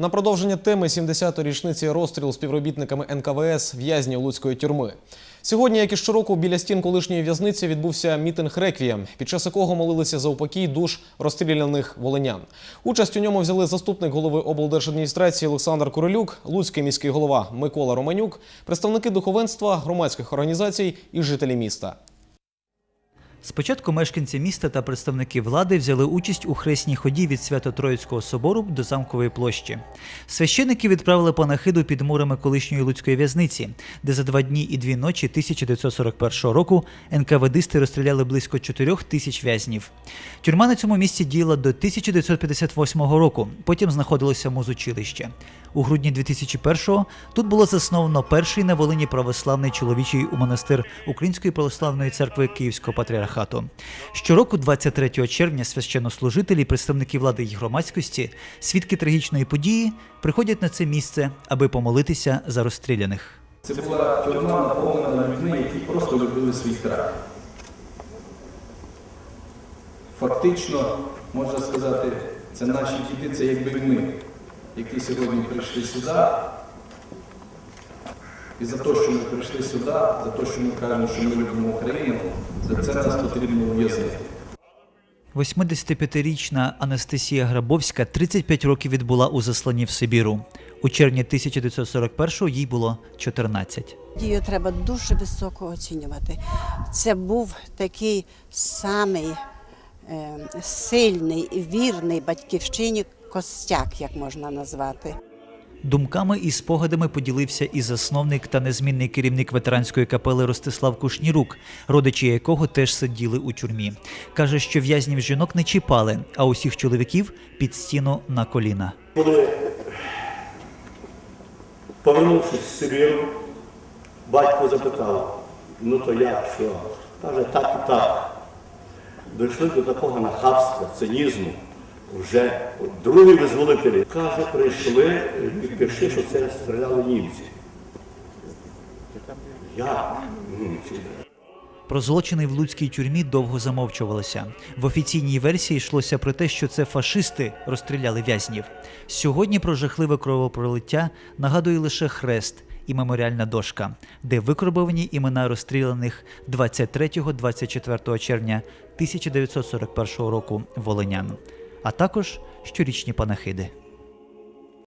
На продовження теми 70-ї річниці розстрілу співробітниками НКВС в'язнів Луцької тюрми. Сьогодні, як і щороку, біля стін колишньої в'язниці відбувся мітинг реквієм, під час якого молилися за упокій душ розстріляних волинян. Участь у ньому взяли заступник голови облдержадміністрації Олександр Королюк, Луцький міський голова Микола Романюк, представники духовенства, громадських організацій і жителі міста. Спочатку мешканці міста та представники влади взяли участь у хресній ході від Свято-Троїцького собору до замкової площі. Священники відправили панахиду під мурами колишньої луцької в'язниці, де за два дні і дві ночі 1941 року НКВДисти розстріляли близько 4 тисяч в'язнів. Тюрма на цьому місці діяла до 1958 року. Потім знаходилося музучилище. У грудні 2001-го тут було засновано перший на Волині православний чоловічий у монастир Української православної церкви Київського патріархату. Щороку, 23 червня, священнослужителі, представники влади і громадськості, свідки трагічної події приходять на це місце, аби помолитися за розстріляних. Це була тюрма наповнена людьми, які просто любили свій край. Фактично, можна сказати, це наші діти, це якби ми, які сьогодні прийшли сюди. І за те, що ми прийшли сюди, за те, що ми кажемо, що ми любимо Україну, за це нас потрібно ув'язнити. 85-річна Анастасія Грабовська 35 років відбула у засланні в Сибіру. У червні 1941-го їй було 14. Дію треба дуже високо оцінювати. Це був такий самий е, сильний вірний батьківщині костяк, як можна назвати. Думками і спогадами поділився і засновник та незмінний керівник ветеранської капели Ростислав Кушнірук, родичі якого теж сиділи у тюрмі. Каже, що в'язнів жінок не чіпали, а усіх чоловіків під стіну на коліна. Коли, повернувшись з Сибіру, батько запитав, ну то як, що? Каже, так і так. Дійшли до такого нахабства, цинізму. Вже от другі каже, прийшли і пішли, що це стріляли німці. Як німці? Про злочини в луцькій тюрмі довго замовчувалося. В офіційній версії йшлося про те, що це фашисти розстріляли в'язнів. Сьогодні про жахливе кровопролиття нагадує лише хрест і меморіальна дошка, де викорбовані імена розстріляних 23-24 червня 1941 року волинян, а також щорічні панахиди.